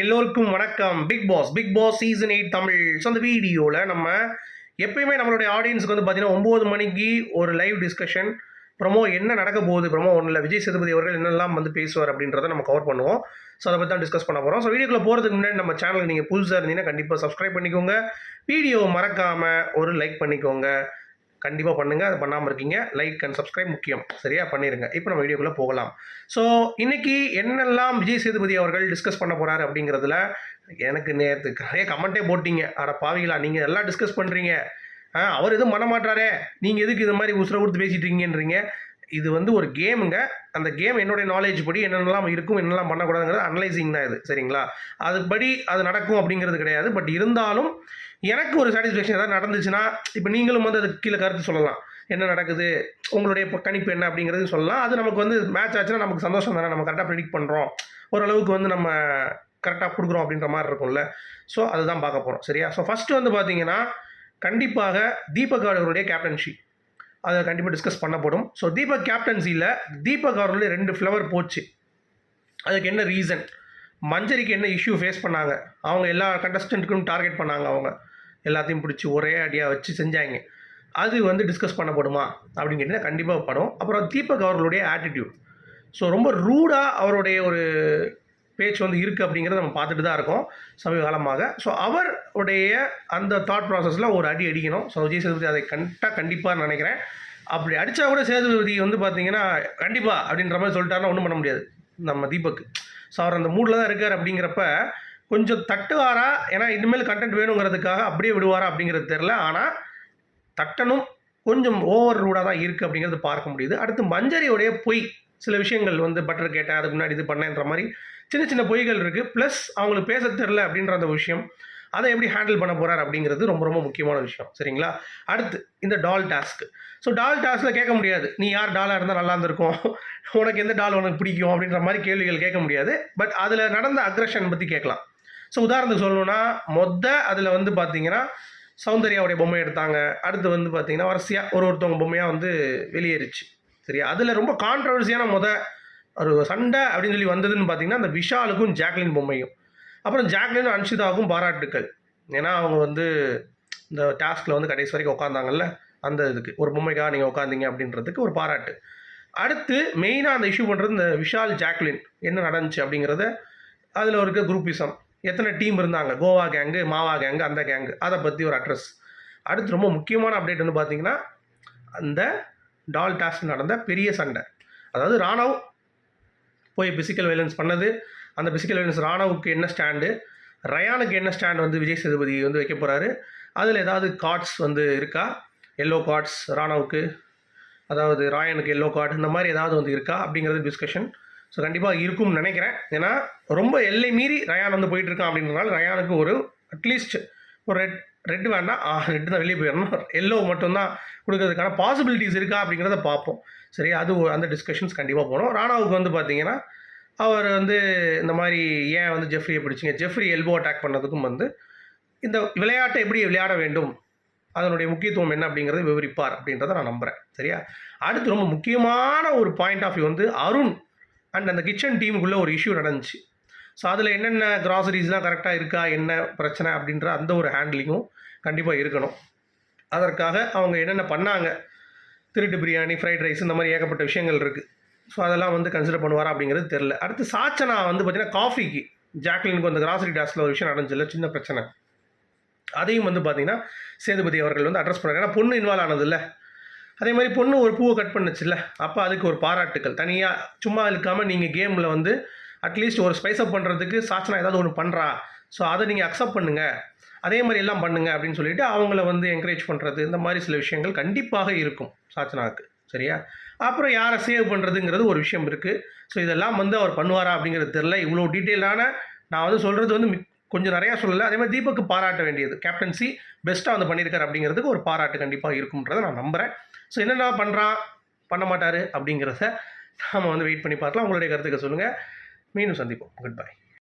எல்லோருக்கும் வணக்கம். Big boss big boss season eight Tamil. So அந்த வீடியோவில் நம்ம எப்பயுமே நம்மளுடைய ஆடியன்ஸுக்கு வந்து பார்த்தீங்கன்னா ஒம்பது மணிக்கு ஒரு லைவ் டிஸ்கஷன் ப்ரமோ என்ன நடக்க போகுது ப்ரமோ ஒன்றில் விஜய் சேதுபதி அவர்கள் என்னெல்லாம் வந்து பேசுவார் அப்படின்றத நம்ம கவர் பண்ணுவோம். ஸோ அதை பற்றி தான் டிஸ்கஸ் பண்ண போகிறோம் ஸோ வீடியோக்குள்ள போகிறதுக்கு முன்னாடி நம்ம சேனலுக்கு நீங்கள் புதுசாக இருந்தீங்கன்னா கண்டிப்பாக சப்ஸ்கிரைப் பண்ணிக்கோங்க. வீடியோ மறக்காமல் ஒரு லைக் பண்ணிக்கோங்க. கண்டிப்பாக பண்ணுங்கள் அது பண்ணாமல் இருக்கீங்க. லைக் அண்ட் சப்ஸ்கிரைப் முக்கியம். சரியாக பண்ணிடுங்க இப்போ நம்ம வீடியோக்குள்ளே போகலாம். ஸோ இன்றைக்கி என்னெல்லாம் விஜய் சேதுபதி அவர்கள் டிஸ்கஸ் பண்ண போகிறாரு அப்படிங்கிறதுல எனக்கு நேற்று நிறைய கமெண்ட்டே போட்டிங்க. அட பாவிகளா நீங்கள் எல்லாம் டிஸ்கஸ் பண்ணுறீங்க ஆ அவர் எதுவும் பண்ண மாட்டாரே. நீங்கள் எதுக்கு இது மாதிரி உசுரை கொடுத்து பேசிட்டு இருக்கீங்கன்றீங்க. இது வந்து ஒரு கேமுங்க அந்த கேம் என்னுடைய நாலேஜ் படி என்னென்னலாம் இருக்கும் என்னெல்லாம் பண்ணக்கூடாதுங்கிறது அனலைசிங் தான் இது. சரிங்களா? அதுபடி அது நடக்கும் அப்படிங்கிறது கிடையாது. பட் இருந்தாலும் எனக்கு ஒரு சாட்டிஸ்ஃபேக்ஷன் ஏதாவது நடந்துச்சுன்னா இப்போ நீங்களும் வந்து அதுக்கு கீழே கருத்து சொல்லலாம். என்ன நடக்குது? உங்களுடைய கணிப்பு என்ன அப்படிங்கிறது சொல்லலாம். அது நமக்கு வந்து மேட்ச் ஆச்சுன்னா நமக்கு சந்தோஷம் தானே. நம்ம கரெக்டாக ப்ரெடிக்ட் பண்ணுறோம் ஓரளவுக்கு வந்து நம்ம கரெக்டாக கொடுக்குறோம் அப்படின்ற மாதிரி இருக்கும்ல. ஸோ அதுதான் பார்க்க போகிறோம் சரியா? ஸோ ஃபஸ்ட்டு வந்து பார்த்தீங்கன்னா கண்டிப்பாக தீபக் அவர்களுடைய கேப்டன்ஷிப் அதை கண்டிப்பாக டிஸ்கஸ் பண்ணப்படும். ஸோ தீபக் கேப்டன்சியில் தீபக் அவர்களுடைய ரெண்டு ஃப்ளவர் போச்சு. அதுக்கு என்ன ரீசன் மஞ்சரிக்கு என்ன இஷ்யூ ஃபேஸ் பண்ணாங்க? அவங்க எல்லா கண்டஸ்டண்ட்டுக்கும் டார்கெட் பண்ணாங்க அவங்க. எல்லாத்தையும் பிடிச்சி ஒரே அடியாக வச்சு செஞ்சாங்க. அது வந்து டிஸ்கஸ் பண்ணப்படுமா? அப்படின்னு கேட்டிங்கன்னா கண்டிப்பாக படும். அப்புறம் தீபக் அவர்களுடைய ஆட்டிடியூட் ஸோ ரொம்ப ரூடாக அவருடைய ஒரு பேச்சு வந்து இருக்குது அப்படிங்கிறத நம்ம பார்த்துட்டு தான் இருக்கோம் சமீப காலமாக. ஸோ அவருடைய அந்த தாட் ப்ராசஸில் ஒரு அடி அடிக்கணும். ஸோ விஜய் சேதுபதி அதை கண்டிப்பாக கண்டிப்பாக நினைக்கிறேன். அப்படி அடித்தா கூட சேதுபதி வந்து பார்த்தீங்கன்னா கண்டிப்பாக அப்படின்ற மாதிரி சொல்லிட்டாருன்னா ஒன்றும் பண்ண முடியாது நம்ம தீபக். ஸோ அவர் அந்த மூடில் தான் இருக்கார் அப்படிங்கிறப்ப கொஞ்சம் தட்டுவாரா? ஏன்னா இனிமேல் கண்டென்ட் வேணுங்கிறதுக்காக அப்படியே விடுவாரா அப்படிங்கிறது தெரில ஆனால் தட்டனும் கொஞ்சம் ஓவர் ரூடாக தான் இருக்குது அப்படிங்கிறது பார்க்க முடியுது. அடுத்து மஞ்சரியோடைய பொய். சில விஷயங்கள் வந்து பட்டர் கேட்டேன் அதுக்கு முன்னாடி இது பண்ணேன்ற மாதிரி சின்ன சின்ன பொய்கள் இருக்குது ப்ளஸ் அவங்களுக்கு பேச தெரில அப்படின்ற அந்த விஷயம். அதை எப்படி ஹேண்டில் பண்ண போகிறார் அப்படிங்கிறது ரொம்ப ரொம்ப முக்கியமான விஷயம். சரிங்களா? அடுத்து இந்த டால் டாஸ்க் ஸோ டால் டாஸ்கில் கேட்க முடியாது. நீ யார் டாலாக இருந்தால் நல்லா இருந்திருக்கும். உனக்கு எந்த டால் உனக்கு பிடிக்கும் அப்படின்ற மாதிரி கேள்விகள் கேட்க முடியாது. பட் அதில் நடந்த அக்ரஷன் பற்றி கேட்கலாம். ஸோ உதாரணத்துக்கு சொல்லணும்னா மொத்த அதில் வந்து பார்த்தீங்கன்னா சௌந்தர்யாவுடைய பொம்மை எடுத்தாங்க. அடுத்து வந்து பார்த்தீங்கன்னா வரிசையாக ஒரு ஒருத்தவங்க பொம்மையாக வந்து வெளியேறிச்சு. சரியா? அதில் ரொம்ப கான்ட்ரவர்சியான முத ஒரு சண்டை அப்படின்னு சொல்லி வந்ததுன்னு பார்த்தீங்கன்னா அந்த விஷாலுக்கும் ஜாக்லின் பொம்மையும். அப்புறம் ஜாக்லின் அன்ஷிதாவுக்கும் பாராட்டுக்கள். ஏன்னா அவங்க வந்து இந்த டாஸ்கில் வந்து கடைசி வரைக்கும் உட்காந்தாங்கல்ல அந்த இதுக்கு. ஒரு பொம்மைக்காக நீங்கள் உட்காந்தீங்க அப்படின்றதுக்கு ஒரு பாராட்டு. அடுத்து மெயினாக அந்த இஷ்யூ பண்ணுறது இந்த விஷால் ஜாக்லின். என்ன நடந்துச்சு அப்படிங்கிறத அதில் இருக்க குரூப்பிசம் எத்தனை டீம் இருந்தாங்க? கோவா கேங்கு மாவா கேங்கு அந்த கேங்கு அதை பற்றி ஒரு அட்ரஸ் அடுத்து ரொம்ப முக்கியமான அப்டேட் வந்து பார்த்தீங்கன்னா அந்த டால் டாஸ் நடந்த பெரிய சண்டை. அதாவது ராணவ் போய் பிசிக்கல் வைலன்ஸ் பண்ணது. அந்த பிசிக்கல் வைலன்ஸ் ராணவுக்கு என்ன ஸ்டாண்டு ரயானுக்கு என்ன ஸ்டாண்ட் வந்து விஜய் சேதுபதி வந்து வைக்க போகிறாரு அதில் ஏதாவது கார்ட்ஸ் வந்து இருக்கா? எல்லோ கார்ட்ஸ் ராணவுக்கு அதாவது ராயனுக்கு எல்லோ கார்டு இந்த மாதிரி ஏதாவது வந்து இருக்கா? அப்படிங்கிறது டிஸ்கஷன் ஸோ கண்டிப்பாக இருக்கும்னு நினைக்கிறேன். ஏன்னா ரொம்ப எல்லை மீறி ரயான் வந்து போயிட்டு இருக்கான் அப்படின்றனால ரயானுக்கு ஒரு அட்லீஸ்ட் ஒரு ரெட் ரெட் வேண்டாம். ரெட்டு தான் வெளியே போயிடணும். எல்லோ மட்டும்தான் கொடுக்கறதுக்கான பாசிபிலிட்டிஸ் இருக்கா அப்படிங்கிறத பார்ப்போம். சரி அது ஒரு- அந்த டிஸ்கஷன்ஸ் கண்டிப்பாக போனோம் ராணாவுக்கு வந்து பார்த்தீங்கன்னா அவர் வந்து இந்த மாதிரி ஏன் வந்து ஜெஃப்ரியை பிடிச்சிங்க? ஜெஃப்ரி எல்போ அட்டாக் பண்ணதுக்கும் வந்து இந்த விளையாட்டை எப்படி விளையாட வேண்டும்? அதனுடைய முக்கியத்துவம் என்ன அப்படிங்கிறத விவரிப்பார் அப்படின்றத நான் நம்புகிறேன் சரியா? அடுத்து ரொம்ப முக்கியமான ஒரு பாயிண்ட் ஆஃப் வியூ வந்து அருண் அண்ட் அந்த கிச்சன் டீமுக்குள்ளே ஒரு இஷ்யூ நடந்துச்சு. ஸோ அதில் என்னென்ன கிராசரிஸ்லாம் கரெக்டாக இருக்கா என்ன பிரச்சனை அப்படின்ற அந்த ஒரு ஹேண்ட்லிங்கும் கண்டிப்பாக இருக்கணும். அதற்காக அவங்க என்னென்ன பண்ணாங்க திருட்டு பிரியாணி ஃப்ரைட் ரைஸ் இந்த மாதிரி ஏகப்பட்ட விஷயங்கள் இருக்குது ஸோ அதெல்லாம் வந்து கன்சிடர் பண்ணுவாரா அப்படிங்கிறது தெரில அடுத்து சாச்சனா வந்து பார்த்திங்கன்னா காஃபிக்கு ஜாக்லினுக்கு அந்த கிராசரி டாஸில் ஒரு விஷயம் நடந்துச்சுல்ல சின்ன பிரச்சனை. அதையும் வந்து பார்த்திங்கன்னா சேதுபதி அவர்கள் வந்து அட்ரஸ் பண்ணுறாங்க ஏன்னா பொண்ணு இன்வால்வ் ஆனதில்லை. அதே மாதிரி பொண்ணு ஒரு பூவை கட் பண்ணுச்சுல்ல அப்போ அதுக்கு ஒரு பாராட்டுக்கள். தனியாக சும்மா இருக்காமல் நீங்கள் கேமில் வந்து அட்லீஸ்ட் ஒரு ஸ்பைஸ் அப் பண்ணுறதுக்கு சாச்சனா ஏதாவது ஒன்று பண்ணுறா ஸோ அதை நீங்கள் அக்செப்ட் பண்ணுங்கள் அதே மாதிரி எல்லாம் பண்ணுங்கள் அப்படின்னு சொல்லிட்டு அவங்கள வந்து என்கரேஜ் பண்ணுறது இந்த மாதிரி சில விஷயங்கள் கண்டிப்பாக இருக்கும் சாச்சனாவுக்கு. சரியா? அப்புறம் யாரை சேவ் பண்ணுறதுங்கிறது ஒரு விஷயம் இருக்குது ஸோ இதெல்லாம் வந்து அவர் பண்ணுவாரா அப்படிங்கிறது தெரில இவ்வளோ டீட்டெயிலான நான் வந்து சொல்கிறது வந்து கொஞ்சம் நிறையா சொல்லலை. அதே மாதிரி தீபக்கு பாராட்ட வேண்டியது. கேப்டன்சி பெஸ்ட்டாக வந்து பண்ணியிருக்காரு அப்படிங்கிறதுக்கு ஒரு பாராட்டு கண்டிப்பாக இருக்கும்ன்றதை நான் நம்புகிறேன் ஸோ என்னென்ன பண்ணுறான் பண்ண மாட்டார் அப்படிங்கிறத நாம் வந்து வெயிட் பண்ணி பார்க்கலாம். உங்களுடைய கருத்துக்கு சொல்லுங்கள் மீண்டும் சந்திப்போம். Good bye